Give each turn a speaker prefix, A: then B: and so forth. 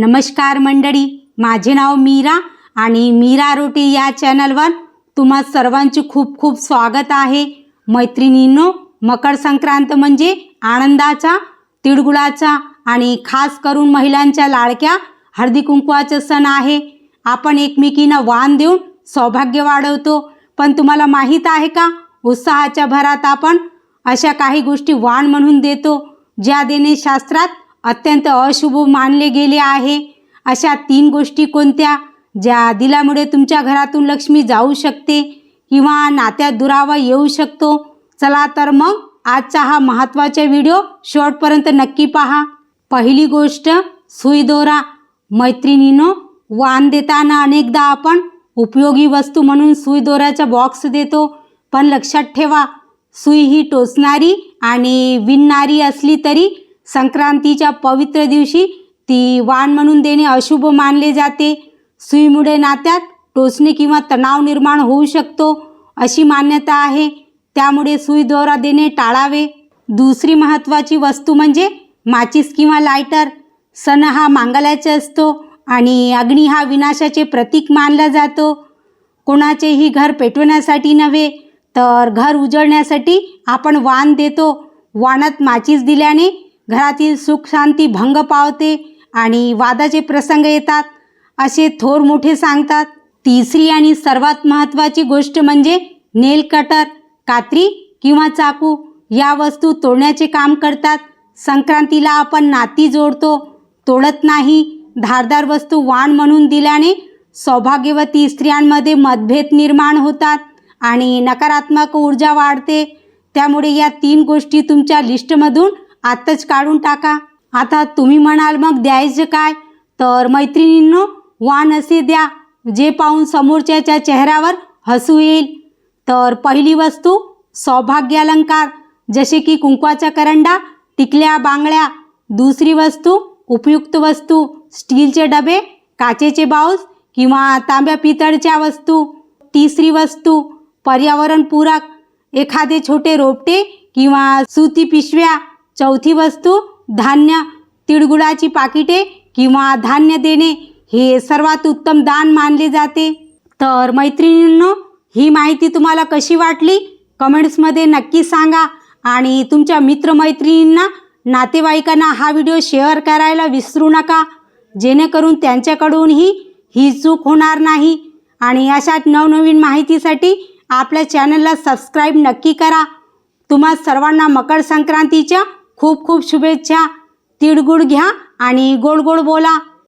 A: नमस्कार मंडळी. माझे नाव मीरा आणि मीरा रोटी या चॅनलवर तुम्हा सर्वांचे खूप खूप स्वागत आहे. मैत्रिणींनो मकर संक्रांत म्हणजे आनंदाचा तिळगुळाचा आणि खास करून महिलांच्या लाडक्या हळदी कुंकवाचा सण आहे. आपण एकमेकींना वाण देऊन सौभाग्य वाढवतो. पण तुम्हाला माहीत आहे का? उत्साहाच्या भरात आपण अशा काही गोष्टी वाण म्हणून देतो ज्या देणे शास्त्रात अत्यंत अशुभ मानले गेले आहे. अशा तीन गोष्टी कोणत्या? ज्या दिल्यामुळे तुमच्या घरातून लक्ष्मी जाऊ शकते किंवा नात्यात दुरावा येऊ शकतो? चला तर मग आजचा हा महत्त्वाचा व्हिडिओ शेवटपर्यंत नक्की पहा. पहिली गोष्ट सुईदोरा मैत्रिणीनो वाण देताना अनेकदा आपण उपयोगी वस्तू म्हणून सुईदोऱ्याचा बॉक्स देतो. पण लक्षात ठेवा सुई ही टोचणारी आणि विणणारी असली तरी संक्रांतीच्या पवित्र दिवशी ती वाण म्हणून देणे अशुभ मानले जाते. सुईमुळे नात्यात टोचणे किंवा तणाव निर्माण होऊ शकतो अशी मान्यता आहे. त्यामुळे सुई दोरा देणे टाळावे. दुसरी महत्त्वाची वस्तू म्हणजे माचीस किंवा लायटर. सण हा मांगल्याचा असतो आणि अग्नी हा विनाशाचे प्रतीक मानला जातो. कोणाचेही घर पेटवण्यासाठी नव्हे तर घर उजळण्यासाठी आपण वाण देतो. वाणात माचीस दिल्याने घरातील सुख शांती भंग पावते आणि वादाचे प्रसंग येतात. असे थोर मोठे सांगतात तिसरी आणि सर्वात महत्त्वाची गोष्ट म्हणजे नेल कटर कात्री किंवा चाकू. या वस्तू तोडण्याचे काम करतात. संक्रांतीला आपण नाती जोडतो. तोडत नाही. धारदार वस्तू वाण म्हणून दिल्याने सौभाग्यवती स्त्रियांमध्ये मतभेद निर्माण होतात आणि नकारात्मक ऊर्जा वाढते. त्यामुळे या तीन गोष्टी तुमच्या लिस्टमधून आत्ताच काढून टाका. आता तुम्ही म्हणाल मग द्यायचं काय? तर मैत्रिणींनो वाण असे द्या जे पाहून समोरच्याच्या चेहऱ्यावर हसू येईल. तर पहिली वस्तू सौभाग्यालंकार जसे की कुंकवाचा करंडा टिकल्या बांगड्या. दुसरी वस्तू उपयुक्त वस्तू स्टीलचे डबे काचेचे बाऊस किंवा तांब्या पितळच्या वस्तू. तिसरी वस्तू पर्यावरणपूरक. एखादे छोटे रोपटे किंवा सुती पिशव्या. चौथी वस्तू धान्य. तिळगुळाची पाकिटे किंवा धान्य देणे. हे सर्वात उत्तम दान मानले जाते. तर मैत्रिणींनो ही माहिती तुम्हाला कशी वाटली? कमेंट्समध्ये नक्की सांगा. आणि तुमच्या मित्रमैत्रिणींना नातेवाईकांना हा व्हिडिओ शेअर करायला विसरू नका. जेणेकरून त्यांच्याकडूनही ही चूक होणार नाही. आणि अशाच नवनवीन माहितीसाठी आपल्या चॅनलला सबस्क्राईब नक्की करा. तुम्हा सर्वांना मकर संक्रांतीच्या खूप खूप शुभेच्छा. तिळगुळ घ्या आणि गोड गोड बोला.